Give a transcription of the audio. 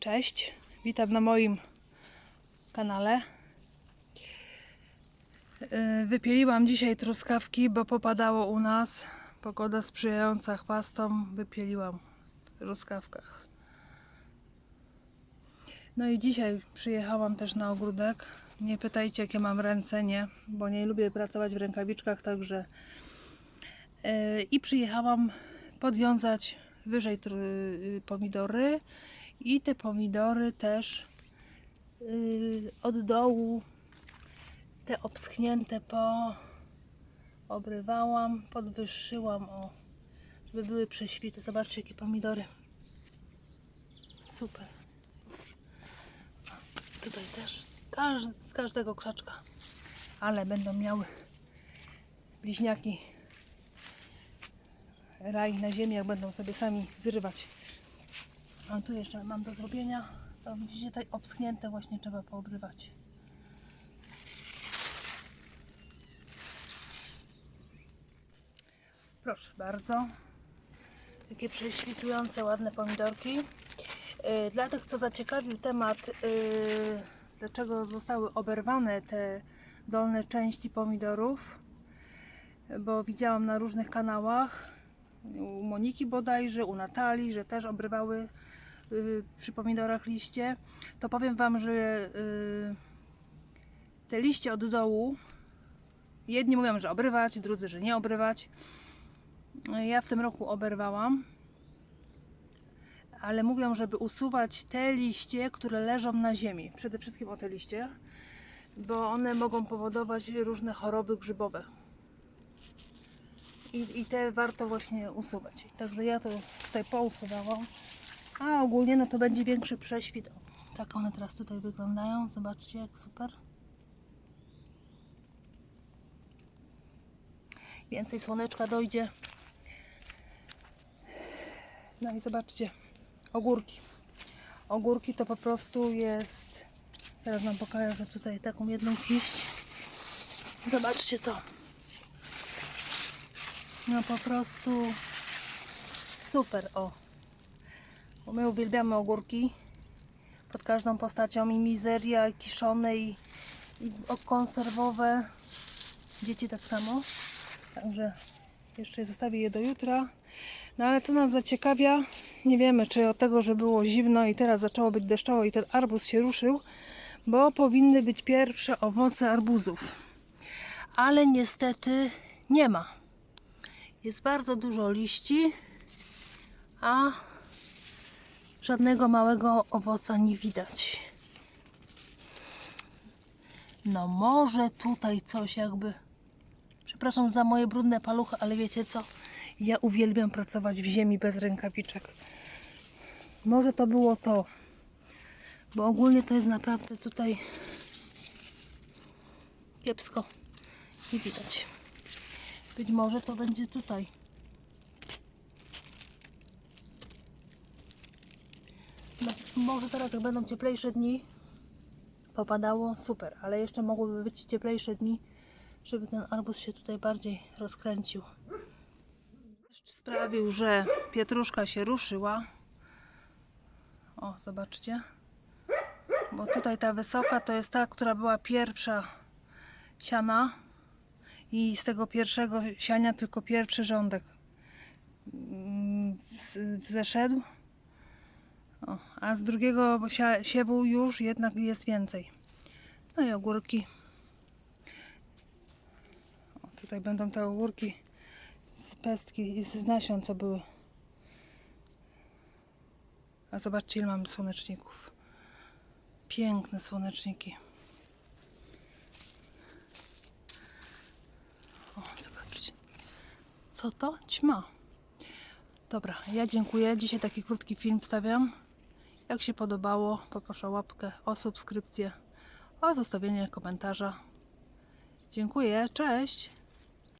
Cześć, witam na moim kanale. Yy, Wypieliłam dzisiaj truskawki, bo popadało u nas. Pogoda sprzyjająca chwastom. Wypieliłam w truskawkach. No i dzisiaj przyjechałam też na ogródek. Nie pytajcie, jakie mam ręce, nie, bo nie lubię pracować w rękawiczkach, także. Yy, I przyjechałam podwiązać wyżej y, pomidory i te pomidory też yy, od dołu te obschnięte po obrywałam, podwyższyłam o, żeby były prześwity. Zobaczcie jakie pomidory. Super. Tutaj też każ, z każdego krzaczka, ale będą miały bliźniaki raj na ziemi, jak będą sobie sami zrywać. A tu jeszcze mam do zrobienia. To widzicie, tutaj obschnięte właśnie trzeba poobrywać. Proszę bardzo. Takie prześwitujące, ładne pomidorki. Yy, Dla tych, co zaciekawił temat, yy, dlaczego zostały oberwane te dolne części pomidorów, bo widziałam na różnych kanałach, u Moniki bodajże, u Natalii, że też obrywały y, przy pomidorach liście, to powiem Wam, że y, te liście od dołu, jedni mówią, że obrywać, drudzy, że nie obrywać. Ja w tym roku oberwałam, ale mówią, żeby usuwać te liście, które leżą na ziemi. Przede wszystkim o te liście, bo one mogą powodować różne choroby grzybowe i, i te warto właśnie usuwać. Także ja to tutaj pousuwałam. A ogólnie no to będzie większy prześwit. O, tak one teraz tutaj wyglądają. Zobaczcie jak super. Więcej słoneczka dojdzie. No i zobaczcie. Ogórki. Ogórki to po prostu jest... Teraz Wam pokażę tutaj taką jedną kiść. Zobaczcie to. No po prostu super, o. Bo my uwielbiamy ogórki pod każdą postacią i mizeria, i kiszone, i, i konserwowe. Dzieci tak samo. Także jeszcze zostawię je do jutra. No ale co nas zaciekawia, nie wiemy czy od tego, że było zimno i teraz zaczęło być deszczowo i ten arbuz się ruszył, bo powinny być pierwsze owoce arbuzów. Ale niestety nie ma. Jest bardzo dużo liści, a żadnego małego owoca nie widać. No może tutaj coś jakby... Przepraszam za moje brudne paluchy, ale wiecie co? Ja uwielbiam pracować w ziemi bez rękawiczek. Może to było to. Bo ogólnie to jest naprawdę tutaj kiepsko. Nie widać. Być może to będzie tutaj. No, może teraz jak będą cieplejsze dni popadało, super, ale jeszcze mogłyby być cieplejsze dni, żeby ten arbuz się tutaj bardziej rozkręcił. Sprawił, że pietruszka się ruszyła. O, zobaczcie. Bo tutaj ta wysoka to jest ta, która była pierwsza siana i z tego pierwszego siania tylko pierwszy rządek mm, wz- wzeszedł. O, a z drugiego siewu już jednak jest więcej. No i ogórki. O, tutaj będą te ogórki z pestki i z nasion, co były. A zobaczcie, ile mamy słoneczników. Piękne słoneczniki. O, zobaczcie. Co to? Ćma. Dobra, ja dziękuję. Dzisiaj taki krótki film wstawiam. Jak się podobało, poproszę o łapkę, o subskrypcję, o zostawienie komentarza. Dziękuję, cześć!